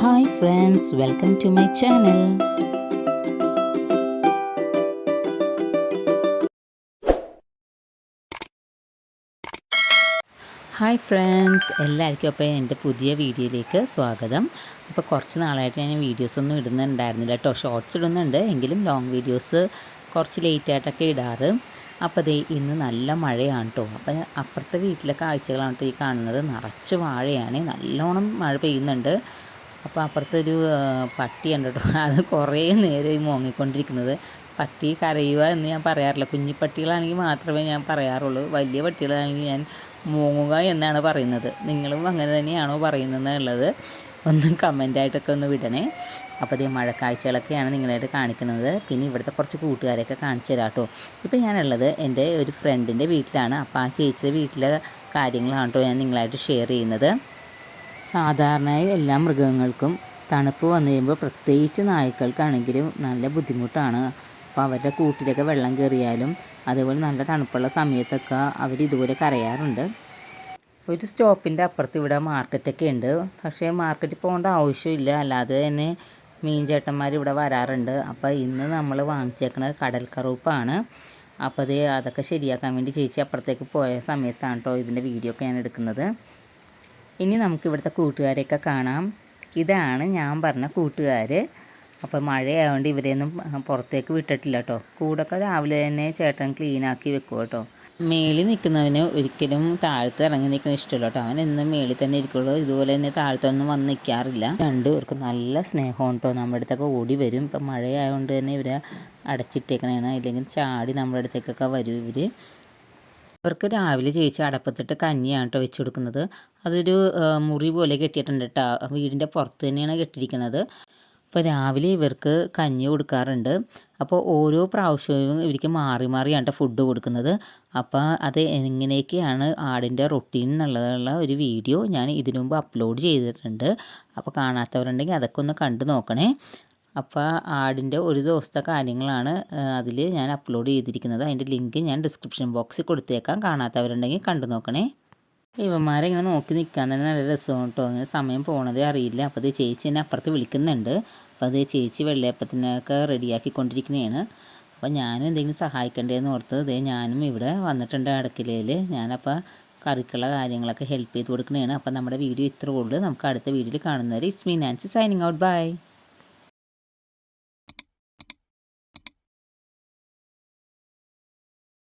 Hi friends welcome to my channel. Hi friends എല്ലാവർക്കും അപ്പോൾ എന്റെ പുതിയ വീഡിയോയിലേക്ക് സ്വാഗതം. അപ്പോൾ കുറച്ച് നാളായിട്ട് ഞാൻ വീഡിയോസൊന്നും ഇടുന്നുണ്ടായിരുന്നില്ല കേട്ടോ. ഷോർട്സ് ഇടുന്നുണ്ട് എങ്കിലും ലോങ് വീഡിയോസ് കുറച്ച് ലേറ്റായിട്ടൊക്കെ ഇടാറ്. അപ്പോൾ അതേ ഇന്ന് നല്ല മഴയാണ് കേട്ടോ. അപ്പം അപ്പുറത്തെ വീട്ടിലെ കാഴ്ചകളാണ് കേട്ടോ ഈ കാണുന്നത്. നിറച്ച് വാഴയാണ്. നല്ലോണം മഴ പെയ്യുന്നുണ്ട്. അപ്പോൾ അപ്പുറത്തൊരു പട്ടിയുണ്ട് കേട്ടോ. അത് കുറേ നേരം ഈ മോങ്ങിക്കൊണ്ടിരിക്കുന്നത്. പട്ടി കരയുക എന്ന് ഞാൻ പറയാറില്ല. കുഞ്ഞി പട്ടികളാണെങ്കിൽ മാത്രമേ ഞാൻ പറയാറുള്ളൂ. വലിയ പട്ടികളാണെങ്കിൽ ഞാൻ മൂങ്ങുക എന്നാണ് പറയുന്നത്. നിങ്ങളും അങ്ങനെ തന്നെയാണോ പറയുന്നത് ഒന്ന് കമന്റായിട്ടൊക്കെ ഒന്ന് വിടണേ. അപ്പോൾ ഈ മഴക്കാഴ്ചകളൊക്കെയാണ് നിങ്ങളായിട്ട് കാണിക്കുന്നത്. പിന്നെ ഇവിടുത്തെ കുറച്ച് കൂട്ടുകാരെയൊക്കെ കാണിച്ചു തരാം കേട്ടോ. ഇപ്പോൾ ഞാനുള്ളത് എന്റെ ഒരു ഫ്രണ്ടിന്റെ വീട്ടിലാണ്. അപ്പോൾ ആ ചേച്ചിയുടെ വീട്ടിലെ കാര്യങ്ങളാണ് കേട്ടോ ഞാൻ നിങ്ങളായിട്ട് ഷെയർ ചെയ്യുന്നത്. സാധാരണയായി എല്ലാ മൃഗങ്ങൾക്കും തണുപ്പ് വന്നു കഴിയുമ്പോൾ പ്രത്യേകിച്ച് നായ്ക്കൾക്കാണെങ്കിലും നല്ല ബുദ്ധിമുട്ടാണ്. അപ്പോൾ അവരുടെ കൂട്ടിലൊക്കെ വെള്ളം കയറിയാലും അതേപോലെ നല്ല തണുപ്പുള്ള സമയത്തൊക്കെ അവർ ഇതുപോലെ കരയാറുണ്ട്. ഒരു സ്റ്റോപ്പിന്റെ അപ്പുറത്ത് ഇവിടെ മാർക്കറ്റൊക്കെ ഉണ്ട്. പക്ഷേ മാർക്കറ്റിൽ പോകേണ്ട ആവശ്യമില്ല. അല്ലാതെ തന്നെ മീൻ ചേട്ടന്മാർ ഇവിടെ വരാറുണ്ട്. അപ്പോൾ ഇന്ന് നമ്മൾ വാങ്ങിച്ചേക്കുന്നത് കടൽ കറുപ്പാണ്. അപ്പോൾ അത് അതൊക്കെ ശരിയാക്കാൻ വേണ്ടി ചേച്ചി അപ്പുറത്തേക്ക് പോയ സമയത്താണ് കേട്ടോ ഇതിന്റെ വീഡിയോ ഒക്കെ ഞാൻ എടുക്കുന്നത്. ഇനി നമുക്ക് ഇവിടുത്തെ കൂട്ടുകാരെയൊക്കെ കാണാം. ഇതാണ് ഞാൻ പറഞ്ഞ കൂട്ടുകാർ അപ്പോൾ മഴയായതുകൊണ്ട് ഇവരെയൊന്നും പുറത്തേക്ക് വിട്ടിട്ടില്ല കേട്ടോ. കൂടൊക്കെ രാവിലെ തന്നെ ചേട്ടൻ ക്ലീനാക്കി വെക്കും കേട്ടോ. മേളിൽ നിൽക്കുന്നവന് ഒരിക്കലും താഴത്ത് ഇറങ്ങി നിൽക്കുന്ന ഇഷ്ടമല്ല കേട്ടോ. അവൻ എന്നും മേളിൽ തന്നെ ഇരിക്കുള്ളൂ. ഇതുപോലെ തന്നെ താഴത്തൊന്നും വന്ന് നിൽക്കാറില്ല. രണ്ടുപേർക്കും നല്ല സ്നേഹമാണ് കേട്ടോ നമ്മുടെ അടുത്തൊക്കെ ഓടി വരും. ഇപ്പം മഴയായതുകൊണ്ട് തന്നെ ഇവരെ അടച്ചിട്ടേക്കണേണ്. ഇല്ലെങ്കിൽ ചാടി നമ്മുടെ അടുത്തേക്കൊക്കെ വരും ഇവർ അവർക്ക് രാവിലെ ചേച്ചി അടപ്പത്തിട്ട് കഞ്ഞിയാണ് കേട്ടോ വെച്ച് കൊടുക്കുന്നത്. അതൊരു മുറി പോലെ കെട്ടിയിട്ടുണ്ട് കേട്ടോ. വീടിന്റെ പുറത്ത് തന്നെയാണ് കെട്ടിയിരിക്കുന്നത്. അപ്പോൾ രാവിലെ ഇവർക്ക് കഞ്ഞി കൊടുക്കാറുണ്ട്. അപ്പോൾ ഓരോ പ്രാവശ്യവും ഇവർക്ക് മാറി മാറിയാണ് ഫുഡ് കൊടുക്കുന്നത്. അപ്പോൾ അത് എങ്ങനെയൊക്കെയാണ് ആടിന്റെ റൊട്ടീൻ എന്നുള്ളതുള്ള ഒരു വീഡിയോ ഞാൻ ഇതിനു മുമ്പ് അപ്ലോഡ് ചെയ്തിട്ടുണ്ട്. അപ്പോൾ കാണാത്തവരുണ്ടെങ്കിൽ അതൊക്കെ ഒന്ന് കണ്ടു നോക്കണേ. അപ്പോൾ ആടിന്റെ ഒരു ദിവസത്തെ കാര്യങ്ങളാണ് അതിൽ ഞാൻ അപ്ലോഡ് ചെയ്തിരിക്കുന്നത്. അതിന്റെ ലിങ്ക് ഞാൻ ഡിസ്ക്രിപ്ഷൻ ബോക്സിൽ കൊടുത്തേക്കാം. കാണാത്തവരുണ്ടെങ്കിൽ കണ്ടു നോക്കണേ. ഇവന്മാരെ ഇങ്ങനെ നോക്കി നിൽക്കാൻ തന്നെ നല്ല രസമാണ് കേട്ടോ. അങ്ങനെ സമയം പോണതേ അറിയില്ല. അപ്പോൾ അത് ചേച്ചി എന്നെ അപ്പുറത്ത് വിളിക്കുന്നുണ്ട്. അപ്പോൾ അത് ചേച്ചി വെള്ളയപ്പത്തിനൊക്കെ റെഡിയാക്കിക്കൊണ്ടിരിക്കുന്നതാണ് അപ്പോൾ ഞാനും എന്തെങ്കിലും സഹായിക്കണ്ടേന്ന് ഓർത്ത് ഇതേ ഞാനും ഇവിടെ വന്നിട്ടുണ്ട് അടുക്കളയിൽ ഞാനപ്പോൾ കറിക്കുള്ള കാര്യങ്ങളൊക്കെ ഹെൽപ്പ് ചെയ്ത് കൊടുക്കുന്നതാണ് അപ്പോൾ നമ്മുടെ വീഡിയോ ഇത്ര ഉള്ളൂ. നമുക്ക് അടുത്ത വീഡിയോയിൽ കാണുന്നവരെ it's me Nancy signing out bye